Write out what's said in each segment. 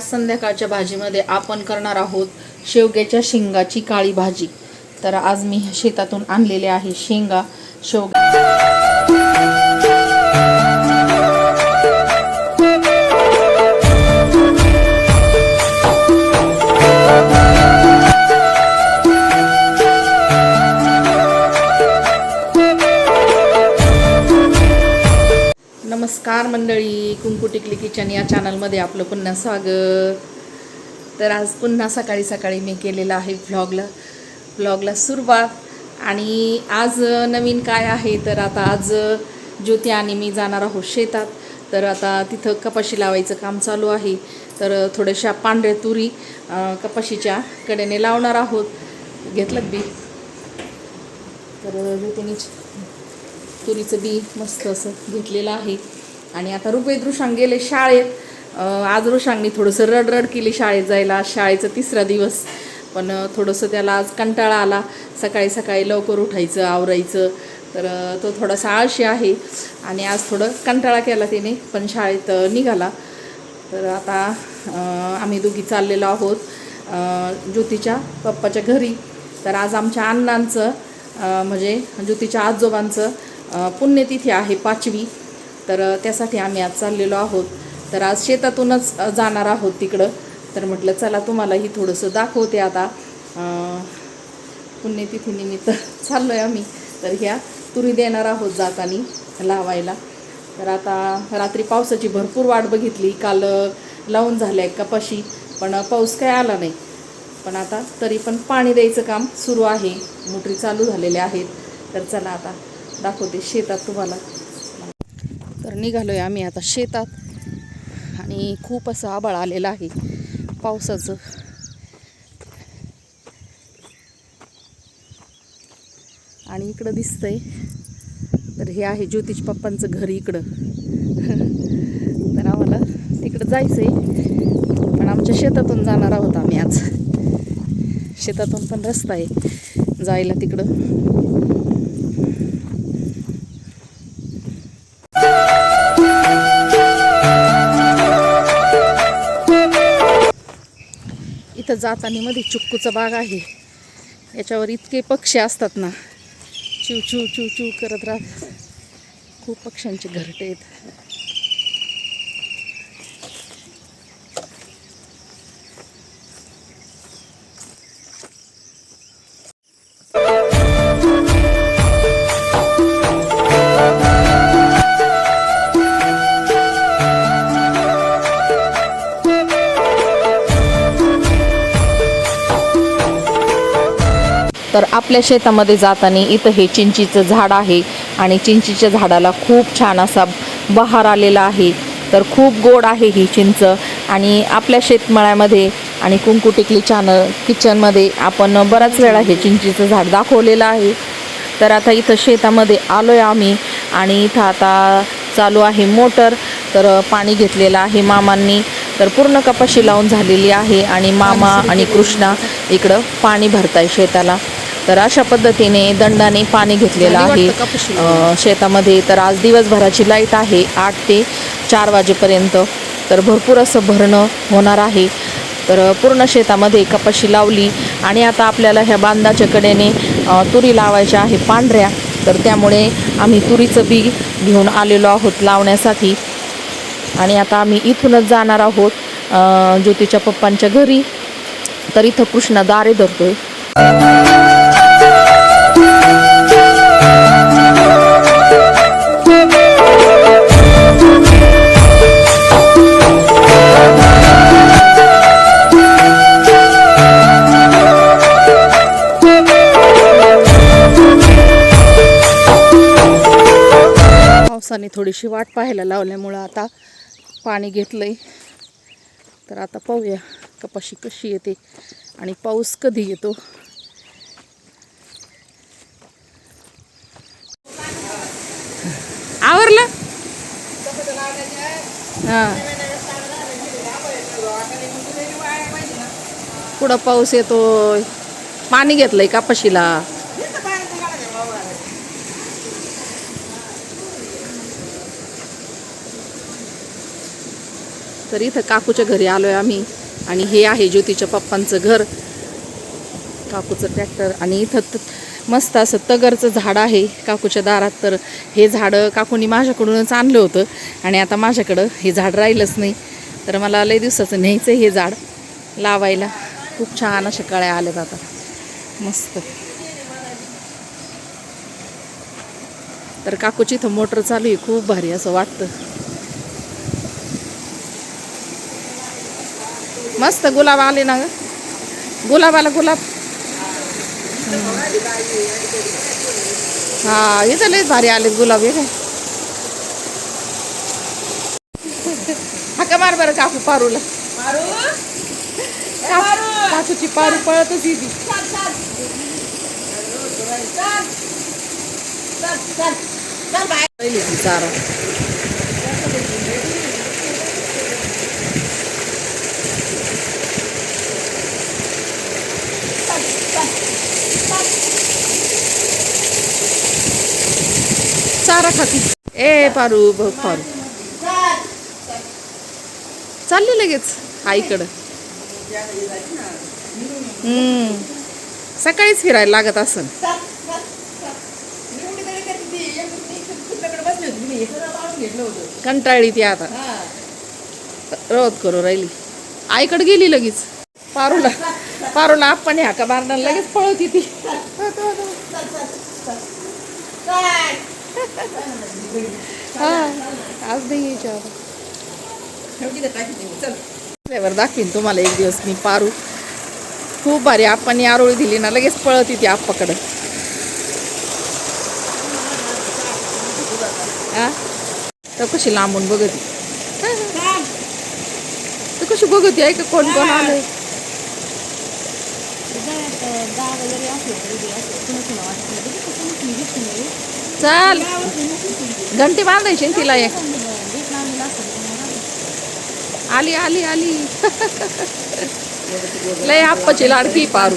आज संध्याकाळच्या भाजीमध्ये आपण करणार आहोत शेवग्याच्या शेंगाची काळी भाजी. तर आज मी शेतातून आणलेले आहे शेंगा. शेवगा नमस्कार मंडळी कुंकू टिकली किचन या चॅनलमध्ये आपलं पुन्हा स्वागत. तर आज पुन्हा सकाळी सकाळी मी केलेलं आहे व्लॉगला व्लॉगला सुरुवात. आणि आज नवीन काय आहे तर आता आज ज्योती आणि मी जाणार आहोत शेतात. तर आता तिथं कपाशी लावायचं काम चालू आहे. तर थोड्याशा पांढऱ्या तुरी कपाशीच्या कडेने लावणार आहोत. घेतलं बी. तर ज्योतीने तुरीचं बी मस्त असं घेतलेलं आहे. आणि आता रुपये दृशांग गेले शाळेत. आज ऋषांगनी थोडंसं रडरड केली शाळेत जायला. आज शाळेचा तिसरा दिवस. पण थोडंसं त्याला आज कंटाळा आला. सकाळी सकाळी लवकर उठायचं आवरायचं. तर तो थोडासा आळशी आहे. आणि आज थोडं कंटाळा केला त्याने पण शाळेत निघाला. तर आता आम्ही दोघी चाललेलो आहोत ज्योतीच्या पप्पाच्या घरी. तर आज आमच्या अण्णांचं म्हणजे ज्योतीच्या आजोबांचं पुण्यतिथी आहे पाचवी. तर त्यासाठी आम्ही आज चाललेलो आहोत. तर आज शेतातूनच जाणार आहोत तिकडं. तर म्हटलं चला तुम्हालाही थोडंसं दाखवते आता. पुण्यतिथीनिमित्त चाललो आहे आम्ही. तर ह्या तुरी देणार आहोत जाताना लावायला. तर आता रात्री पावसाची भरपूर वाट बघितली. काल लावून झालं आहे कपाशी पण पाऊस काय आला नाही. पण आता तरी पण पाणी द्यायचं काम सुरू आहे. मोटरी चालू झालेल्या आहेत. तर चला आता दाखवते शेतात तुम्हाला. तर निघालो आहे आम्ही आता शेतात. आणि खूप असं आबाळ आलेलं आहे पावसाचं. आणि इकडं दिसतंय. तर हे आहे ज्योतिष पप्पांचं घर इकडं. तर आम्हाला तिकडं जायचं आहे पण आमच्या शेतातून जाणार आहोत आम्ही आज. शेतातून पण रस्ता आहे जायला तिकडं. इथं जाताना मध्ये चुक्कूचा बाग आहे. याच्यावर इतके पक्षी असतात ना. चिव चिव चिव चिव करत राहत खूप पक्ष्यांचे घरटे आहेत. तर आपल्या शेतामध्ये जाताना इथं हे चिंचीचं झाड आहे आणि चिंचीच्या झाडाला खूप छान असा बहार आलेला आहे. तर खूप गोड आहे ही चिंच आणि आपल्या शेतमळ्यामध्ये आणि कुंकू टिकली चॅनल किचनमध्ये आपण बराच वेळा हे चिंचीचं झाड दाखवलेलं आहे. तर आता इथं शेतामध्ये आलो आहे आम्ही आणि इथं आता चालू आहे मोटर. तर पाणी घेतलेलं आहे मामांनी. तर पूर्ण कपाशी लावून झालेली आहे आणि मामा आणि कृष्णा इकडं पाणी भरताय शेताला. तर अशा पद्धतीने दंडाने पाणी घेतलेलं आहे. शेतामध्ये तर आज दिवसभराची लाइट आहे आठ ते चार वाजेपर्यंत. तर भरपूर असं भरणं होणार आहे. तर पूर्ण शेतामध्ये कपाशी लावली आणि आता आपल्याला ह्या बांधाच्या कडेने तुरी लावायच्या आहे पांढऱ्या. तर त्यामुळे आम्ही तुरीचं बी घेऊन आलेलो आहोत लावण्यासाठी. आणि आता आम्ही इथूनच जाणार आहोत ज्योतीच्या पप्पांच्या घरी. तर इथं कृष्णा दारे धरतोय. पावसाने थोडीशी वाट पाहायला लावल्यामुळं आता पाणी घेतलंय. तर आता पाहूया कपाशी कशी येते आणि पाऊस कधी येतो. आवरलं? हां. पुढं पाऊस येतोय? पाणी घेतलंय कापाशीला. तर इथं काकूच्या घरी आलोय आम्ही. आणि हे आहे ज्योतीच्या पप्पांचं घर. काकूचं ट्रॅक्टर आणि इथं मस्त असं तगरचं झाड आहे काकूच्या दारात. तर हे झाडं काकूनी माझ्याकडूनच आणलं होतं आणि आता माझ्याकडं हे झाड राहिलंच नाही. तर मला लय दिवसाचं न्यायचं हे झाड लावायला. खूप छान अशा कळ्या आल्यात आता. मस्त. तर काकूची इथं मोटर चालू आहे खूप भारी असं वाटतं. मस्त गुलाब आले ना ग. गुलाबाला गुलाब हा इथं लयच भारी आलेत गुलाब हे काय? हाका मार बरं काकू पारूला. काकूची पारू पळतच ती चारा. चारा ए पारू बघ पारू. चालली लगेच आईकडं. हम्म. सकाळीच फिरायला लागत असन. कंटाळली ती आता. रोज करू राहिली. आईकडे गेली लगेच. पारूला पारूला आपण हाका मारणार लगेच पळवती ती. हा आज नाही यायची आता वर दाखवीन तुम्हाला एक दिवस मी पारू खूप भारी आपण आरोळी दिली ना लगेच पळत ती आप्पाकडं हा तर कशी लांबून बघत तर कशी बघत आहे का कोण कोण आलंय चल. घंटी बांधायची ना तिला एक. आली आली आली. लय आप्पाची लाडकी पारू.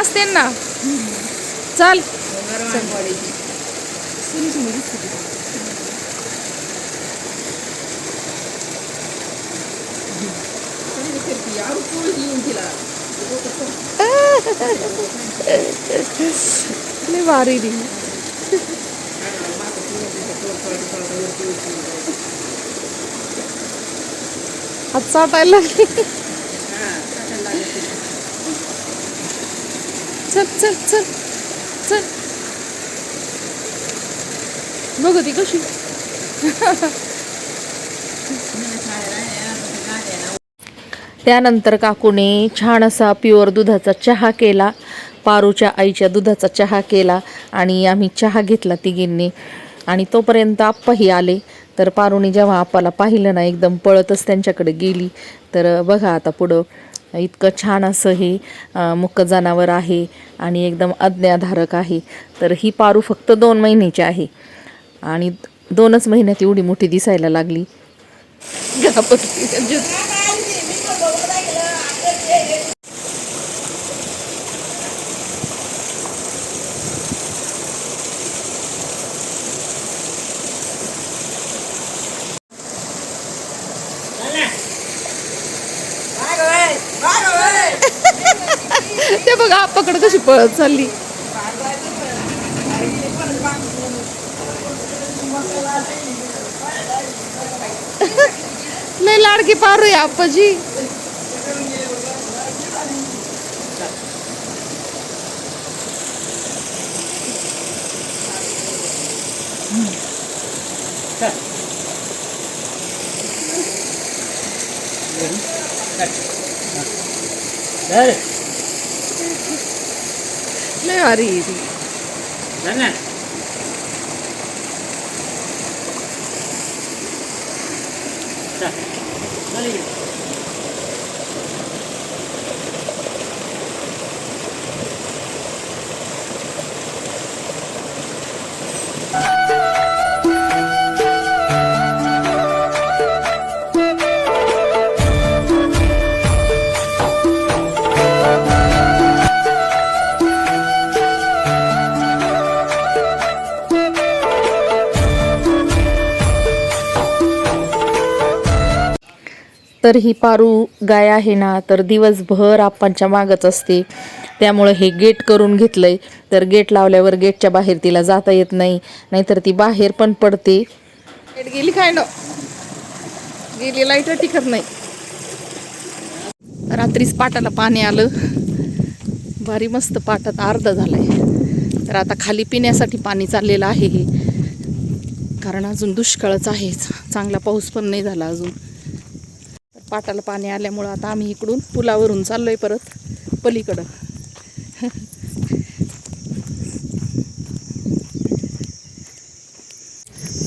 असते ना चल. लय भारी दी हात चाटायला लागली चल चल चल चल बघ ती कशी त्यानंतर काकूने छान असा प्युअर दुधाचा चहा केला. पारूच्या आईच्या दुधाचा चहा केला आणि आम्ही चहा घेतला तिघींनी. आणि तोपर्यंत आप्पाही आले. तर पारूने जेव्हा आप्पाला पाहिलं ना एकदम पळतच त्यांच्याकडे गेली. तर बघा आता पुढं. इतकं छान असं हे मुक्क जनावर आहे आणि एकदम आज्ञाधारक आहे. तर ही पारू फक्त दोन महिन्याची आहे. आणि दोनच महिन्यात एवढी मोठी दिसायला लागली. ते बघा पकड कशी पळत चालली. लय लाडकी पारू आहे Ne var iyiydi? Ne? Gel. Gel. तर ही पारू गाय आहे ना तर दिवसभर आप्पांच्या मागच असते. त्यामुळं हे गेट करून घेतलंय. तर गेट लावल्यावर गेटच्या बाहेर तिला जाता येत नाही नाहीतर ती बाहेर पण पडते. गेट गेली काय न? गेली लाइट टिकत नाही. रात्रीच पाटाला पाणी आलं. भारी मस्त पाटात अर्ध झालंय. तर आता खाली पिण्यासाठी पाणी चाललेलं आहे हे. कारण अजून दुष्काळच आहे चांगला पाऊस पण नाही झाला अजून. पाटाला पाणी आल्यामुळं आता आम्ही इकडून पुलावरून चाललोय परत पलीकडं.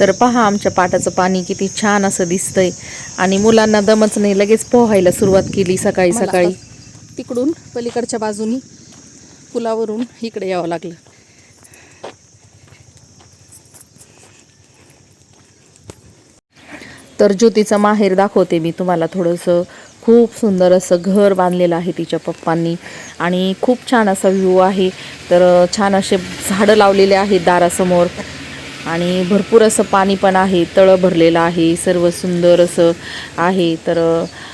तर पहा आमच्या पाटाचं पाणी किती छान असं दिसतंय. आणि मुलांना दमच नाही लगेच पोहायला सुरुवात केली सकाळी सकाळी. तिकडून पलीकडच्या बाजूनी पुलावरून इकडे यावं लागलं. तर ज्योतीचं माहेर दाखवते मी. तुम्हाला थोडंसं खूप सुंदर असं घर बांधलेलं आहे तिच्या पप्पांनी. आणि खूप छान असा व्ह्यू आहे. तर छान असे झाडं लावलेले आहेत दारासमोर. आणि भरपूर असं पाणी पण आहे. तळं भरलेलं आहे. सर्व सुंदर असं आहे. तर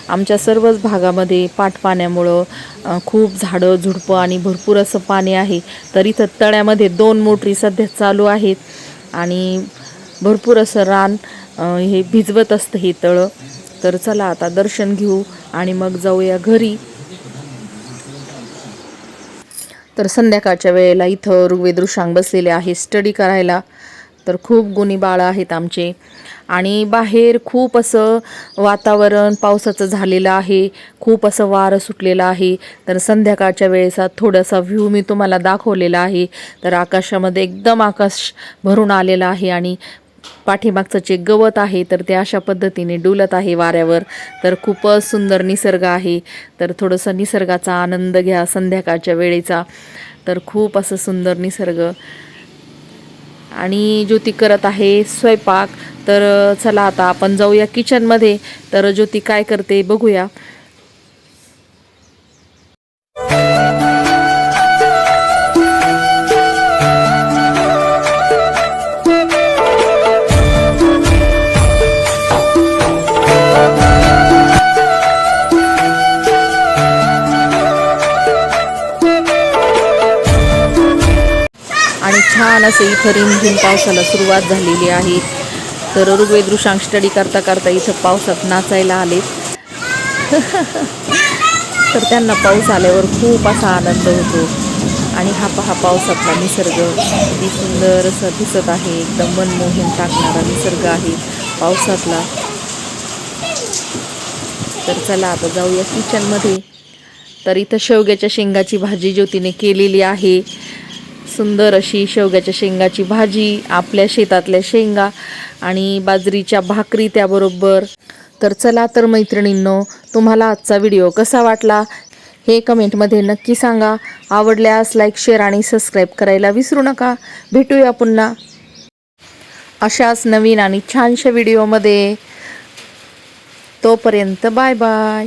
आमच्या सर्वच भागामध्ये पाटपाण्यामुळं खूप झाडं झुडपं आणि भरपूर असं पाणी आहे. तर इथं तळ्यामध्ये दोन मोटरी सध्या चालू आहेत. आणि भरपूर असं रान हे भिजवत असतं हे तळं. तर चला आता दर्शन घेऊ आणि मग जाऊया घरी. तर संध्याकाळच्या वेळेला इथं ऋग्वेद ऋषांग बसलेले आहे स्टडी करायला. तर खूप गुणी बाळं आहेत आमचे. आणि बाहेर खूप असं वातावरण पावसाचं झालेलं आहे. खूप असं वारं सुटलेलं आहे. तर संध्याकाळच्या वेळेचा थोडासा व्ह्यू मी तुम्हाला दाखवलेला आहे. तर आकाशामध्ये एकदम आकाश भरून आलेलं आहे आणि पाठीमागचं जे गवत आहे तर ते अशा पद्धतीने डुलत आहे वाऱ्यावर. तर खूपच सुंदर निसर्ग आहे. तर थोडंसं निसर्गाचा आनंद घ्या संध्याकाळच्या वेळेचा. तर खूप असं सुंदर निसर्ग. आणि ज्योती करत आहे स्वयंपाक. तर चला आता आपण जाऊया किचनमध्ये तर ज्योती काय करते बघूया. छान असं इथं रिमझिम पावसाला सुरुवात झालेली आहे. तर ऋग्वेद ऋषांक स्टडी करता करता इथं पावसात नाचायला आले. तर त्यांना पाऊस आल्यावर खूप असा आनंद होतो. आणि हा पहा पावसातला निसर्ग. किती सुंदर असं दिसत आहे. एकदम मनमोहन टाकणारा निसर्ग आहे पावसातला. तर चला आता जाऊया किचनमध्ये तर इथं शेवग्याच्या शेंगाची भाजी ज्योतीने केलेली आहे. सुंदर अशी शेवग्याच्या शेंगाची भाजी आपल्या शेतातल्या शेंगा आणि बाजरीच्या भाकरी त्याबरोबर. तर चला तर मैत्रिणींनो तुम्हाला आजचा व्हिडिओ कसा वाटला हे कमेंटमध्ये नक्की सांगा. आवडल्यास लाईक शेअर आणि सबस्क्राईब करायला विसरू नका. भेटूया पुन्हा अशाच नवीन आणि छानशा व्हिडिओमध्ये. तोपर्यंत बाय बाय.